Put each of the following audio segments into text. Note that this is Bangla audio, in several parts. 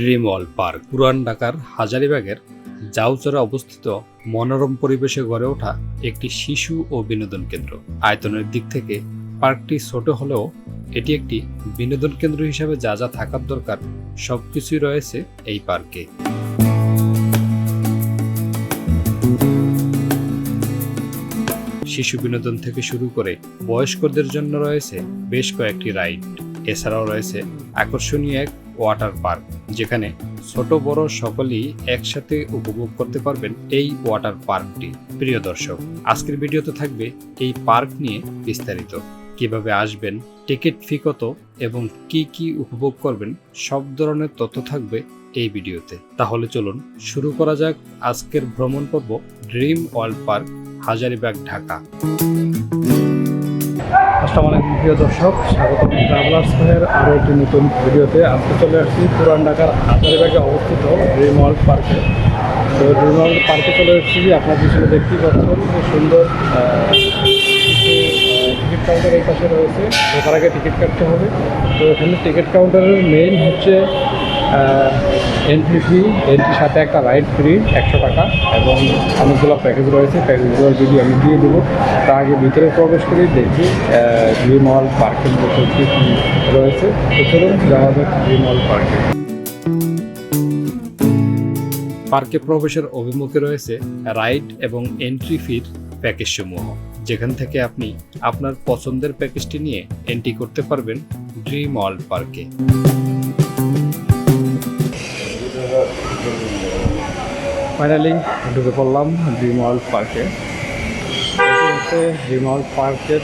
ড্রিম ওয়াল পার্ক। পুরান ঢাকার হাজারিবাগের জাউচরে অবস্থিত মনোরম পরিবেশে গড়ে ওঠা একটি শিশু ও বিনোদন কেন্দ্র। আয়তনের দিক থেকে পার্কটি ছোট হলেও এটি একটি বিনোদন কেন্দ্র হিসাবে যা যা থাকার দরকার সবকিছুই রয়েছে এই পার্কে। শিশু বিনোদন থেকে শুরু করে বয়স্কদের জন্য রয়েছে বেশ কয়েকটি রাইড। এছাড়াও রয়েছে আকর্ষণীয় এক ওয়াটার পার্ক, যেখানে ছোট, বড় সকলেই একসাথে উপভোগ করতে পারবেন এই ওয়াটার পার্কটি। প্রিয় দর্শক, আজকের ভিডিওতে থাকবে এই পার্ক নিয়ে বিস্তারিত। কীভাবে আসবেন, টিকিট ফি কত এবং কি কি উপভোগ করবেন, সব ধরনের তথ্য থাকবে এই ভিডিওতে। তাহলে চলুন শুরু করা যাক আজকের ভ্রমণ পর্ব dream world park Hazaribagh, Dhaka. আসসালামু আলাইকুম প্রিয় দর্শক স্বাগত ট্রাভেলার্স ভাইয়ের আরও একটি নতুন ভিডিওতে। আজকে চলে আসছি পুরান ঢাকার হাজারিবাগে অবস্থিত ওয়ার্ল্ড পার্কে। তো ওয়ার্ল্ড পার্কে চলে এসেছি, আপনার পিছনে দেখতেই পাচ্ছেন যে সুন্দর টিকিট কাউন্টার এই পাশে রয়েছে। ঢোকার আগে টিকিট কাটতে হবে। তো এখানে টিকিট কাউন্টারের মেইন হচ্ছে এন্ট্রি ফি এন্ট্রির সাথে একটা রাইড ফ্রি একশো টাকা, এবং অনেকগুলো প্যাকেজ রয়েছে। প্যাকেজগুলো যদি আমি দিয়ে দেবো। তার আগে ভিতরে প্রবেশ করি, দেখি ড্রিম মল পার্কের মতো কী কী রয়েছে। চলুন, যাওয়া যাক ড্রিম মল পার্কে পার্কে প্রবেশের অভিমুখে রয়েছে রাইড এবং এন্ট্রি ফির প্যাকেজ সমূহ যেখান থেকে আপনি আপনার পছন্দের প্যাকেজটি নিয়ে এন্ট্রি করতে পারবেন ড্রিম ওয়ার্ল্ড পার্কে ফাইনালি ঢুকে পড়লাম ডিমল পার্কে হচ্ছে ডিমল পার্কের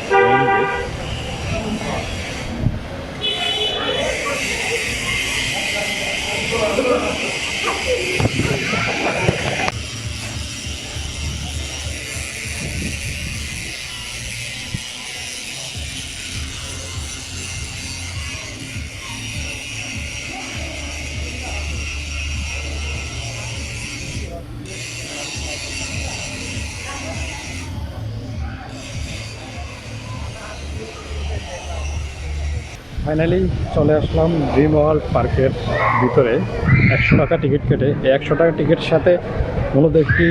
ফাইনালি চলে আসলাম ড্রিম ওয়ার্ল্ড পার্কের ভিতরে। একশো টাকা টিকিট কেটে। এই একশো টাকা টিকিটের সাথে মূলত একটি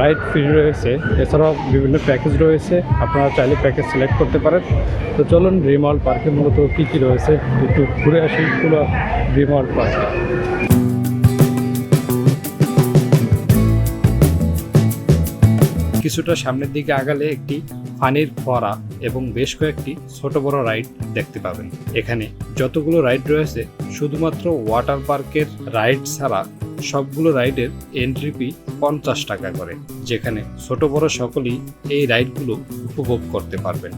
রাইড ফ্রি রয়েছে। এছাড়াও বিভিন্ন প্যাকেজ রয়েছে। আপনারা চাইলে প্যাকেজ সিলেক্ট করতে পারেন। তো চলুন ড্রিম ওয়ার্ল্ড পার্কে মূলত কী কী রয়েছে একটু ঘুরে আসি পুরো ড্রিম ওয়ার্ল্ড পার্কে। কিছুটা সামনের দিকে আগালে একটি পানির ফোয়ারা এবং বেশ কয়েকটি ছোট বড় রাইড দেখতে পাবেন। এখানে যতগুলো রাইড রয়েছে, শুধুমাত্র ওয়াটার পার্কের রাইড ছাড়া সবগুলো রাইডের এন্ট্রি ফি পঞ্চাশ টাকা করে, যেখানে ছোট বড় সকলেই এই রাইডগুলো উপভোগ করতে পারবেন।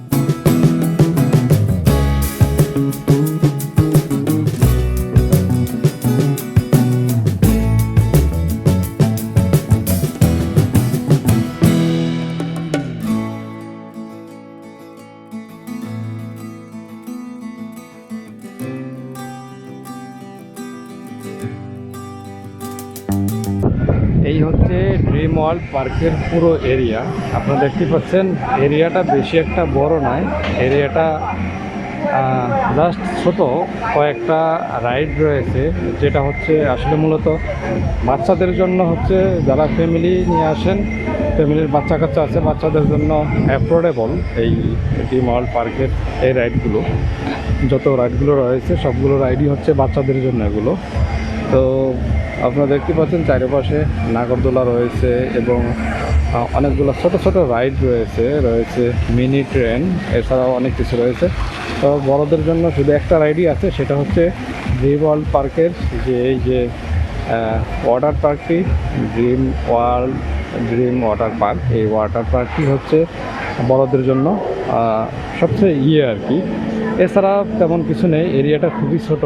ওয়ার্ল্ড পার্কের পুরো এরিয়া। আপনারা দেখতে পাচ্ছেন, এরিয়াটা বেশি একটা বড় নয়। এরিয়াটা জাস্ট ছোট। কয়েকটা রাইড রয়েছে, যেটা হচ্ছে আসলে মূলত বাচ্চাদের জন্য হচ্ছে যারা ফ্যামিলি নিয়ে আসেন ফ্যামিলির বাচ্চা কাচ্চা আছে, বাচ্চাদের জন্য অ্যাফোর্ডেবল এই ওয়ার্ল্ড পার্কের এই রাইডগুলো যত রাইডগুলো রয়েছে, সবগুলো রাইডই হচ্ছে বাচ্চাদের জন্য এগুলো। তো আপনারা দেখতে পাচ্ছেন চারিপাশে নাগরদোলা রয়েছে এবং অনেকগুলো ছোট ছোট রাইড রয়েছে রয়েছে মিনি ট্রেন, এছাড়াও অনেক কিছু রয়েছে। তো বড়দের জন্য শুধু একটা রাইডই আছে, সেটা হচ্ছে ড্রিম ওয়ার্ল্ড পার্কের যে এই যে ওয়াটার পার্কটি dream world dream water park এই ওয়াটার পার্কটি হচ্ছে বড়দের জন্য সবচেয়ে ইয়ে আর কি। এছাড়া তেমন কিছু নেই, এরিয়াটা খুবই ছোট।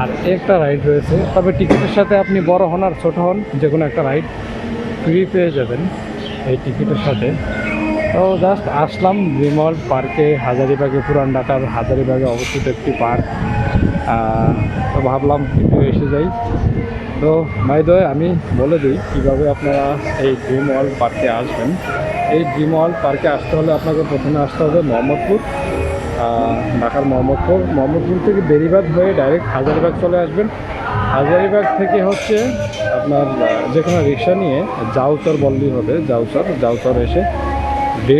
আর একটা রাইড রয়েছে। তবে টিকিটের সাথে আপনি বড় হন আর ছোট হন, যে কোনো একটা রাইড ফ্রি পেয়ে যাবেন এই টিকিটের সাথে। তো জাস্ট আসলাম বিমল পার্কে হাজারিবাগে, পুরান ঢাকার হাজারিবাগে অবস্থিত একটি পার্ক তো ভাবলাম একটু এসে যাই। তো মাইদয় আমি বলে দিই কীভাবে আপনারা এই ড্রিম ওয়ার্ল্ড পার্কে আসবেন। এই ড্রিম ওয়ার্ল্ড পার্কে আসতে হলে আপনাকে প্রথমে আসতে হবে মোহাম্মদপুর। ঢাকার মোহাম্মদপুর। মোহাম্মদপুর থেকে বেরিবাদ হয়ে ডাইরেক্ট হাজারবাগ চলে আসবেন। হাজারিবাগ থেকে হচ্ছে আপনার যে কোনো রিক্সা নিয়ে জাউচর বললি হবে, জাউচর। জাউচর এসে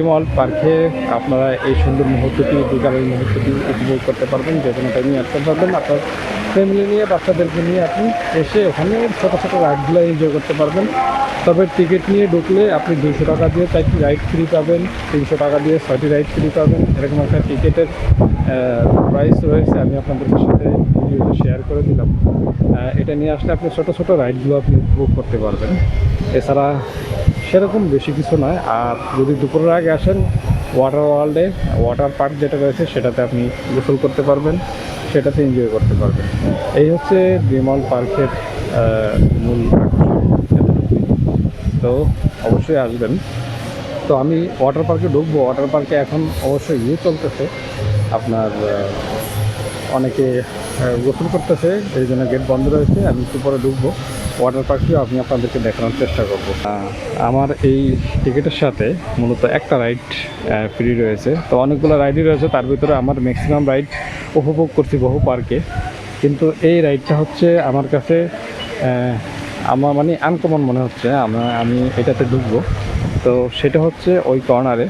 ওয়ার্ল্ড পার্কে আপনারা এই সুন্দর মুহূর্তটি, বিকালের মুহূর্তটি উপভোগ করতে পারবেন। যে কোনো টাইমে আসতে পারবেন। আপনার ফ্যামিলি নিয়ে, বাচ্চাদেরকে নিয়ে আপনি এসে ওখানে ছোটো ছোটো রাইডগুলো এনজয় করতে পারবেন। তবে টিকিট নিয়ে ঢুকলে আপনি দুশো টাকা দিয়ে চারটি রাইড ফ্রি পাবেন, তিনশো টাকা দিয়ে ছয়টি রাইড ফ্রি পাবেন। এরকম একটা টিকিটের প্রাইস রয়েছে, আমি আপনাদের সাথে ভিডিওতে শেয়ার করে দিলাম। এটা নিয়ে আসলে আপনি ছোটো ছোটো রাইডগুলো আপনি উপভোগ করতে পারবেন। এছাড়া সেরকম বেশি কিছু নয়। আর যদি দুপুরের আগে আসেন ওয়াটার ওয়ার্ল্ডে ওয়াটার পার্ক যেটা রয়েছে, সেটাতে আপনি গোসল করতে পারবেন, সেটাতে এনজয় করতে পারবেন। এই হচ্ছে বিমল পার্কের মূল। তো অবশ্যই আসবেন। তো আমি ওয়াটার পার্কে ঢুকবো। ওয়াটার পার্কে এখন অবশ্যই ইয়ে চলতেছে। আপনার অনেকে গোসল করতেছে, এই জন্য গেট বন্ধ রয়েছে। আমি একটু পরে ঢুকবো। ওয়াটার পার্কটিও আমি আপনাদেরকে দেখানোর চেষ্টা করব। আমার এই টিকিটের সাথে মূলত একটা রাইড ফ্রি রয়েছে। তো অনেকগুলো রাইডই রয়েছে। তার ভিতরে আমার ম্যাক্সিমাম রাইড উপভোগ করছি বহু পার্কে কিন্তু এই রাইডটা হচ্ছে আমার কাছে আমার মানে আনকমন মনে হচ্ছে আমরা আমি এটাতে ঢুকবো। তো সেটা হচ্ছে ওই কর্নারে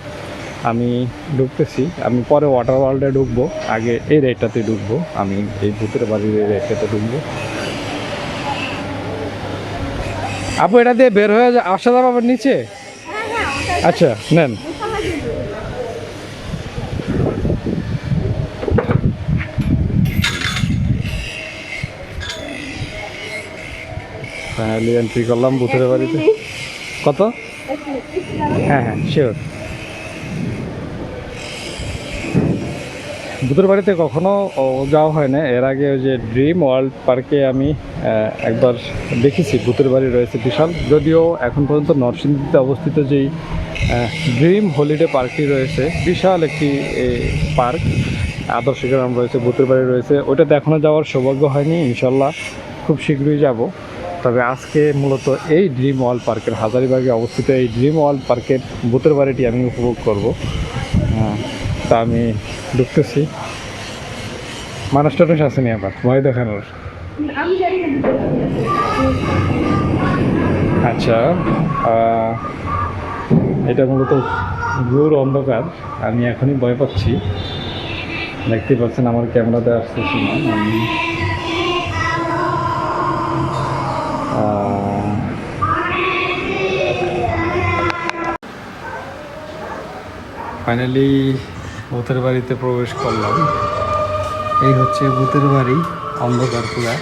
আমি ঢুকতেছি আমি পরে ওয়াটার ওয়ার্ল্ডে ঢুকবো আগে এই রেটটাতে ঢুকবো আমি এই ভূতের বাড়ির এই রেটটাতে ঢুকবো। আপু এটা দিয়ে বের হয়ে আসা যাবে আবার নিচে? আচ্ছা নেন। ফাইনালি এন্ট্রি করলাম বুথের বাড়িতে। কত? হ্যাঁ হ্যাঁ শিওর ভূতের বাড়িতে কখনো যাওয়া হয় না। এর আগে ওই যে ড্রিম ওয়ার্ল্ড পার্কে আমি একবার দেখেছি ভূতের বাড়ি রয়েছে বিশাল। যদিও এখন পর্যন্ত নরসিংদীতে অবস্থিত যেই ড্রিম হলিডে পার্কটি রয়েছে বিশাল একটি পার্ক আদর্শ গ্রাম রয়েছে ভূতের বাড়ি রয়েছে। ওটাতে এখনও যাওয়ার সৌভাগ্য হয়নি ইনশাল্লাহ। খুব শীঘ্রই যাব। তবে আজকে মূলত এই ড্রিম ওয়াল পার্কের হাজারিবাগে অবস্থিত এই ড্রিম ওয়ার্ল্ড পার্কের ভূতের বাড়িটি আমি উপভোগ করব। হ্যাঁ, তা আমি ঢুকতেছি। মানুষ টানুষ আসেনি আবার? ভয় দেখানোর। আচ্ছা এটা মূলত ঘোর অন্ধকার। আমি এখনই ভয় পাচ্ছি। দেখতে পাচ্ছেন আমার ক্যামেরাতে আসতেছি না। ফাইনালি ভূতের বাড়িতে প্রবেশ করলাম। এই হচ্ছে ভূতের বাড়ি, অন্ধকার পুরা।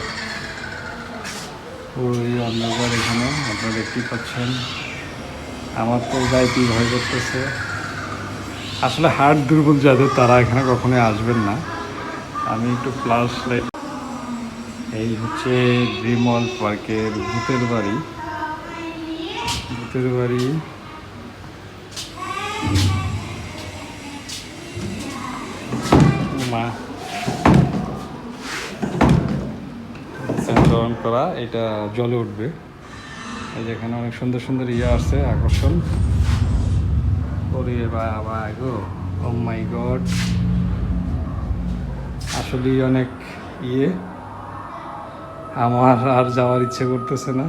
পুরোই অন্ধকার এখানে, আপনারা দেখতেই পাচ্ছেন। আমার তো যাইতেই ভয় করতেছে। আসলে হার্ট দুর্বল যাদের, তারা এখানে কখনোই আসবেন না। আমি একটু ফ্লাশ লাইট এই হচ্ছে ড্রিমল পার্কের ভূতের বাড়ি। ভূতের বাড়ি। মা। করা, এটা জলে উঠবে। এই যে এখানে অনেক সুন্দর সুন্দর ইয়ে আছে আকর্ষণ। ওরে বাবা গো ও মাই গড আসলেই অনেক ইয়ে। আমার আর যাওয়ার ইচ্ছে করতেছে না।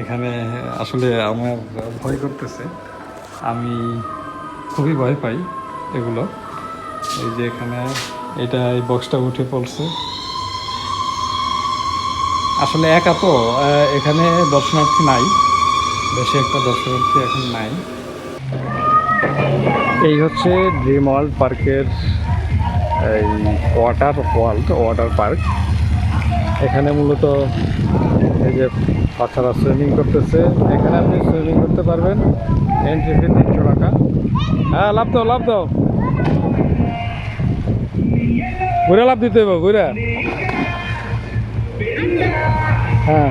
এখানে আসলে আমার ভয় করতেছে। আমি খুবই ভয় পাই এগুলো। এই যে এখানে এটা এই বক্সটা উঠে পড়ছে। আসলে একা তো এখানে দর্শনার্থী নাই। বেশি একটা দর্শনার্থী এখন নাই। এই হচ্ছে ড্রিম ওয়ার্ল্ড পার্কের এই ওয়াটার ওয়ার্ল্ড ওয়াটার পার্ক এখানে মূলত এই যে বাচ্চারা সুইমিং করতেছে, এখানে আপনি সুইমিং করতে পারবেন। এন্ট্রি ফি তিনশো টাকা। হ্যাঁ লাভ দাও লাভ দাও। ঘুরে লাভ দিতে হবে ঘুরে। হ্যাঁ।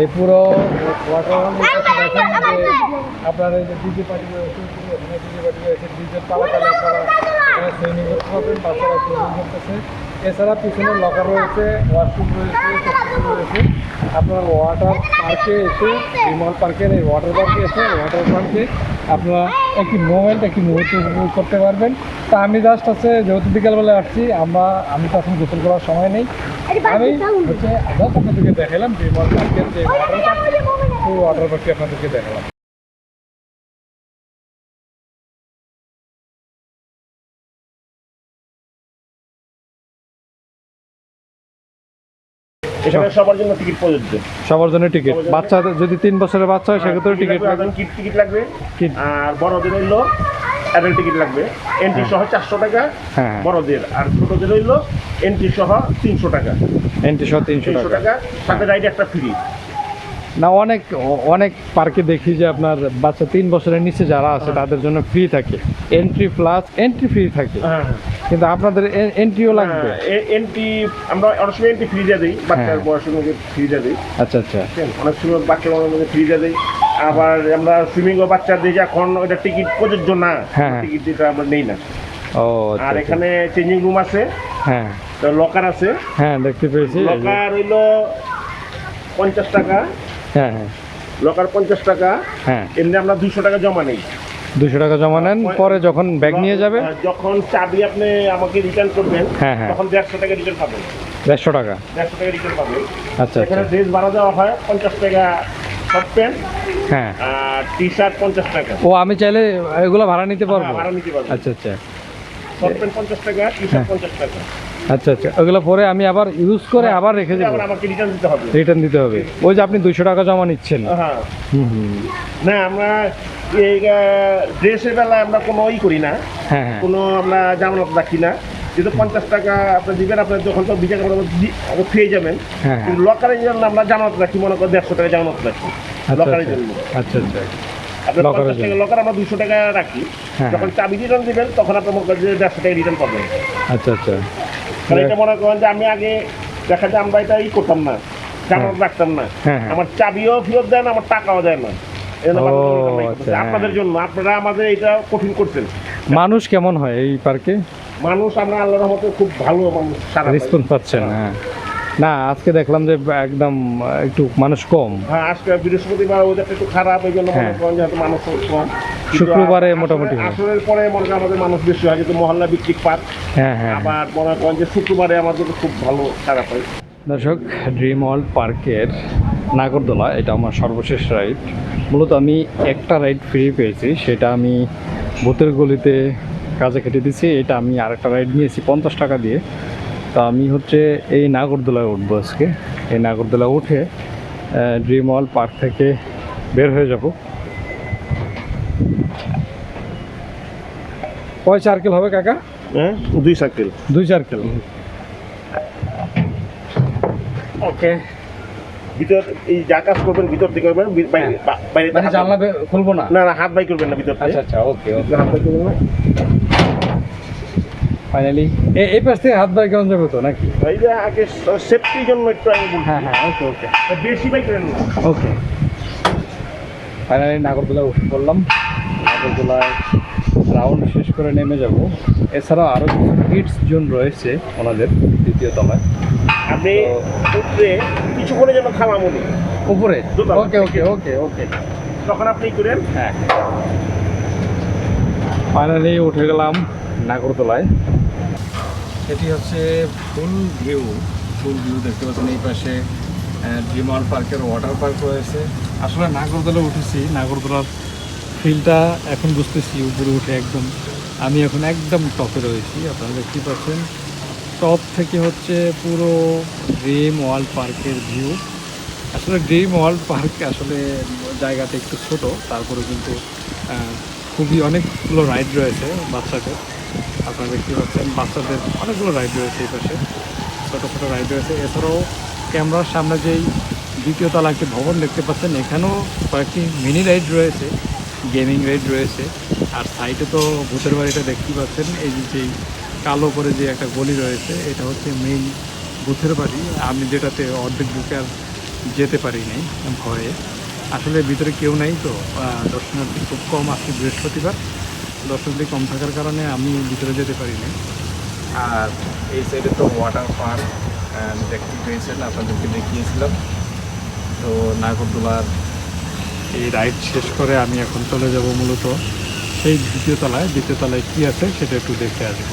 এই পুরো আপনার এই যে ডিজে পার্টি রয়েছে ডিজে পার্টি রয়েছে আপনারা সুইমিং করতে পারবেন বাচ্চারা সুইমিং করতেছে এছাড়া পিছনে লকার রয়েছে ওয়াশরুম রয়েছে রয়েছে। আপনারা ওয়াটার পার্কে এসে বিমল পার্কের এই ওয়াটার পার্কে এসে ওয়াটার পার্কে আপনারা একটি মোমেন্ট একটি মুহূর্ত উপভোগ করতে পারবেন। তা আমি জাস্ট আছে যেহেতু বিকালবেলা আসছি আমরা আমি তো এখন গোসল করার সময় নেই। আমি হচ্ছে আবার আপনাদেরকে দেখালাম বিমল পার্কের যে ওয়াটার পার্ক সেই ওয়াটার পার্কটি আপনাদেরকে দেখালাম? সবার জন্য টিকিট প্রযোজ্য। সবার জন্য টিকিট বাচ্চাদের যদি তিন বছরের বাচ্চা হয় সেক্ষেত্রে টিকিট লাগবে। টিকিট টিকিট লাগবে। আর বড়দের হইল অ্যাডাল্ট টিকিট লাগবে। এন্ট্রি সহ চারশো টাকা। হ্যাঁ বড়দের আর ছোটদের হইল এন্ট্রি সহ তিনশো টাকা। এন্ট্রি সহ তিনশো টাকা। সাথে রাইড একটা ফ্রি না অনেক অনেক পার্কে দেখি যে আপনার বাচ্চা তিন বছরের নিচে যারা আছে তাদের জন্য ফ্রি থাকে। এন্ট্রি প্লাস এন্ট্রি ফ্রি থাকে। হ্যাঁ কিন্তু আপনাদের এন্ট্রিও লাগবে? এন্ট্রি আমরা অনেক সময় এন্ট্রি ফ্রি দিয়ে দিই বাচ্চার হ্যাঁ। বয়সের মধ্যে ফ্রি দিয়ে দিই। আচ্ছা আচ্ছা। অনেক সময় বাচ্চার মধ্যে ফ্রি দিয়ে দিই। আবার আমরা সুইমিং ও বাচ্চা দিই এখন ওইটা টিকিট প্রযোজ্য না। হ্যাঁ। টিকিট দিতে আমরা নেই না। ও আচ্ছা, আর আচ্ছা। এখানে চেঞ্জিং রুম আছে। হ্যাঁ। লকার আছে। হ্যাঁ দেখতে পেয়েছি। লকার হইল পঞ্চাশ টাকা। হ্যাঁ হ্যাঁ। লকার পঞ্চাশ টাকা। হ্যাঁ। এমনি আমরা দুশো টাকা জমা নেই। দুশো টাকা জমা নেন পরে যখন ব্যাগ নিয়ে যাবে। যখন চাবি আপনি আমাকে রিটার্ন করবেন হ্যাঁ, হ্যাঁ। তখন দেড়শো টাকা রিটার্ন পাবেন। দেড়শো টাকা। দেড়শো টাকা রিটার্ন পাবেন। আচ্ছা এখানে আচ্ছা। ড্রেস ভাড়া দেওয়া হয় পঞ্চাশ টাকা শর্ট প্যান্ট হ্যাঁ। আর টি শার্ট পঞ্চাশ টাকা। ও আমি চাইলে এগুলো ভাড়া নিতে পারব? হ্যাঁ, ভাড়া নিতে পারবেন আচ্ছা আচ্ছা। শর্ট প্যান্ট পঞ্চাশ টাকা টি শার্ট পঞ্চাশ টাকা। আচ্ছা আচ্ছা। ওগুলো পরে আমি আবার ইউজ করে আবার রেখে দেবো। আমাকে রিটার্ন দিতে হবে। রিটার্ন দিতে হবে। ওই যে আপনি দুশো টাকা জমা নিচ্ছেন। হ্যাঁ। হুম না আমরা এই ড্রেসের বেলায় আমরা কোনো ই করি না। হ্যাঁ হ্যাঁ। কোনো আমরা জামানত রাখি না। যেহেতু পঞ্চাশ টাকা আপনি দিবেন আপনার যখন তো বিচার করে পেয়ে যাবেন। হ্যাঁ, কিন্তু লকারের জন্য আমরা জামানত রাখি মনে করেন দেড়শো টাকা জামানত রাখি। আচ্ছা, লকারের আচ্ছা। জন্য। আচ্ছা আচ্ছা। আপনার পঞ্চাশ টাকা লকার আমরা দুশো টাকা রাখি। হ্যাঁ, যখন চাবি রিটার্ন দিবেন তখন আপনার দেড়শো টাকা রিটার্ন পাবেন। আচ্ছা আচ্ছা। কারণ এটা মনে করেন যে আমি আগে দেখা যায় আমরা এটা ই করতাম না জামানত রাখতাম না। হ্যাঁ, হ্যাঁ। আমার চাবিও ফেরত দেয় না আমার টাকাও দেয় না। আচ্ছা। হ্যাঁ। আপনাদের জন্য আপনারা আমাদের এটা কঠিন করছেন মানুষ কেমন হয় এই পার্কে? মানুষ আমরা আল্লাহর রহমতে খুব ভালো মানুষ সারা রেসপন্স পাচ্ছেন হ্যাঁ। না আজকে দেখলাম যে একদম একটু মানুষ কম। হ্যাঁ আজকে বৃহস্পতিবার ওয়েদারটা একটু খারাপ এই জন্য মনে হ্যাঁ। করেন যে মানুষ কম। শুক্রবারে মোটামুটি। আসলের পরে মনে করেন আমাদের মানুষ বেশি হয় যেহেতু মহল্লা বিক্রিক পাত হ্যাঁ হ্যাঁ। আবার মনে করেন যে শুক্রবারে আমাদের খুব ভালো খারাপ হয়। দর্শক ড্রিম ওয়ার্ল্ড পার্কের নাগরদোলা এটা আমার সর্বশেষ রাইড মূলত আমি একটা রাইড ফ্রি পেয়েছি সেটা আমি ভূতের গলিতে কাজে খেটে দিয়েছি এটা আমি আরেকটা রাইড নিয়েছি পঞ্চাশ টাকা দিয়ে। তো আমি হচ্ছে এই নাগরদোলায় উঠবো আজকে। এই নাগরদোলা উঠে ড্রিম ওয়ার্ল্ড পার্ক থেকে বের হয়ে যাব। কয় সার্কেল হবে কাকা? হ্যাঁ দুই সার্কেল দুই সার্কেল ওকে। ভিতর এই যা কাজ করবেন ভিতর থেকে করবেন বাইরে বাইরে মানে জানলা খুলবো না? না হাত বাই করবেন না ভিতর আচ্ছা আচ্ছা ওকে ওকে। হাত বাই করবেন না? ফাইনালি এই পাশ থেকে হাত বাই কেমন যাবে তো নাকি? এই যে আগে সেফটির জন্য একটু আমি বলছি। হ্যাঁ হ্যাঁ ওকে ওকে বেশি বাই করেন না। ওকে ফাইনালি নাগরদোলা উঠে পড়লাম। নাগরদোলায় রাউন্ড শেষ করে নেমে যাব। এছাড়াও আরও কিছু কিডস জোন রয়েছে ওনাদের দ্বিতীয় তলায়। আপনি উঠলে কিছুক্ষণে যেন খাওয়া মনে উপরে? ওকে ওকে ওকে ওকে তখন আপনি করেন? হ্যাঁ। ফাইনালি উঠে গেলাম। নাগরদোলায় এটি হচ্ছে ফুল ভিউ। ফুল ভিউ দেখতে পাচ্ছেন এই পাশে ড্রিমার পার্কের ওয়াটার পার্ক রয়েছে। আসলে নাগরদোলা উঠেছি নাগরদোলার ফিলটা এখন বুঝতেছি উপরে উঠে একদম। আমি এখন একদম টপে রয়েছি, আপনারা দেখতে পাচ্ছেন। টপ থেকে হচ্ছে পুরো ড্রিম ওয়ার্ল্ড পার্কের ভিউ। আসলে ড্রিম ওয়ার্ল্ড পার্ক আসলে জায়গাটা একটু ছোট, তারপরে কিন্তু খুবই অনেকগুলো রাইড রয়েছে বাচ্চাদের। আপনারা দেখতে পাচ্ছেন, বাচ্চাদের অনেকগুলো রাইড রয়েছে এই পাশে, ছোটো ছোটো রাইড রয়েছে। এছাড়াও ক্যামেরার সামনে যেই দ্বিতীয় তলা একটি ভবন দেখতে পাচ্ছেন, এখানেও কয়েকটি মিনি রাইড রয়েছে গেমিং রাইড রয়েছে। আর সাইডে তো ভূতের বাড়িটা দেখতেই পাচ্ছেন, এই যে যেই কালো করে যে একটা গলি রয়েছে, এটা হচ্ছে মেইন ভূতের বাড়ি। আমি যেটাতে অর্ধেক ঢুকে আর যেতে পারি নাই ভয়ে। আসলে ভিতরে কেউ নাই তো দর্শনার্থী খুব কম আজকে বৃহস্পতিবার। দর্শনার্থী কম থাকার কারণে আমি ভিতরে যেতে পারি না আর এই সাইডে তো ওয়াটার পার্ক দেখতে পেয়েছেন, আপনাদেরকে দেখিয়েছিলাম। তো নাগরদোলার এই রাইড শেষ করে আমি এখন চলে যাব মূলত। সেই দ্বিতীয় তলায় দ্বিতীয় তলায় কী আছে সেটা একটু দেখে আসব।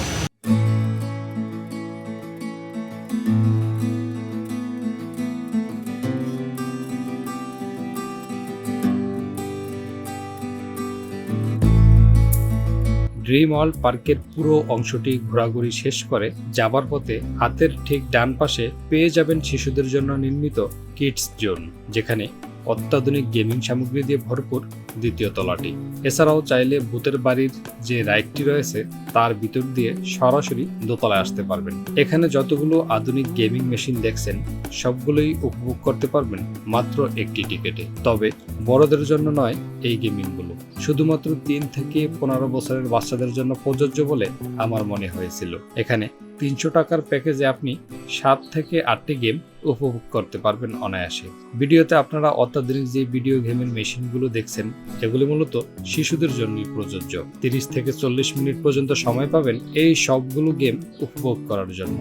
ড্রিম অল পার্কের পুরো অংশটি ঘোরাঘুরি শেষ করে যাবার পথে হাতের ঠিক ডান পাশে পেয়ে যাবেন শিশুদের জন্য নির্মিত কিডস জোন, যেখানে অত্যাধুনিক গেমিং সামগ্রী দিয়ে ভরপুর দ্বিতীয় তলাটি। এছাড়াও চাইলে ভূতের বাড়ির যে রাইডটি রয়েছে, তার ভিতর দিয়ে সরাসরি দোতলায় আসতে পারবেন। এখানে যতগুলো আধুনিক গেমিং মেশিন দেখছেন, সবগুলোই উপভোগ করতে পারবেন মাত্র একটি টিকেটে। তবে বড়দের জন্য নয় এই গেমিংগুলো। শুধুমাত্র তিন থেকে পনেরো বছরের বাচ্চাদের জন্য প্রযোজ্য বলে আমার মনে হয়েছিল। এখানে তিনশো টাকার প্যাকেজে আপনি সাত থেকে আটটি গেম উপভোগ করতে পারবেন অনায়াসে। ভিডিওতে আপনারা অত্যাধুনিক যে ভিডিও গেমের মেশিনগুলো দেখছেন, এগুলি মূলত শিশুদের জন্যই প্রযোজ্য। তিরিশ থেকে চল্লিশ মিনিট পর্যন্ত সময় পাবেন এই সবগুলো গেম উপভোগ করার জন্য।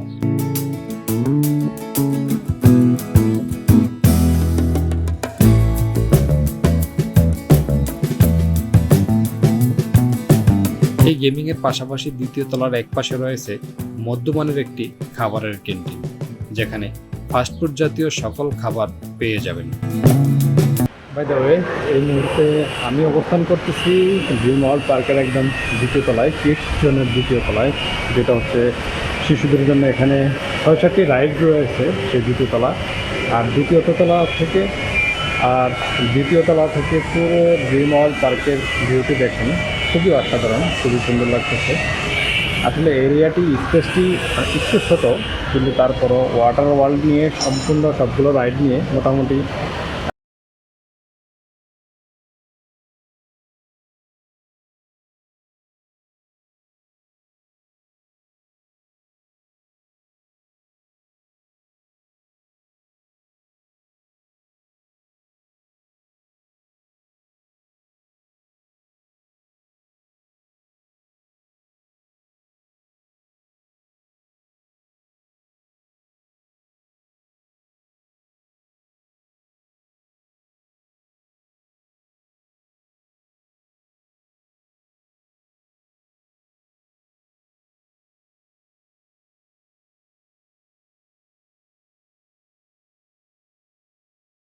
এই গেমিং এর পাশাপাশি দ্বিতীয় তলার এক পাশে রয়েছে মধ্যমানের একটি খাবারের ক্যান্টিন যেখানে ফাস্টফুড জাতীয় সকল খাবার পেয়ে যাবেন। বাই দ্য ওয়ে এই মুহূর্তে আমি অবস্থান করতেছি ড্রিম ওয়ার্ল্ড পার্কের একদম দ্বিতীয় তলায় কিডস জোনের দ্বিতীয় তলায়, যেটা হচ্ছে শিশুদের জন্য এখানে ছয় সাতটি রাইড রয়েছে সেই দ্বিতীয় তলা। আর দ্বিতীয় তলা থেকে, আর দ্বিতীয় তলা থেকে পুরো ড্রিম ওয়ার্ল্ড পার্কের ভিউটি দেখেন। খুবই অসাধারণ, খুবই সুন্দর লাগতেছে। আসলে এরিয়াটি স্পেসটি একটু ছোটো, কিন্তু তারপরও ওয়াটার ওয়ার্ল্ড নিয়ে সম্পূর্ণ সবগুলো রাইড নিয়ে মোটামুটি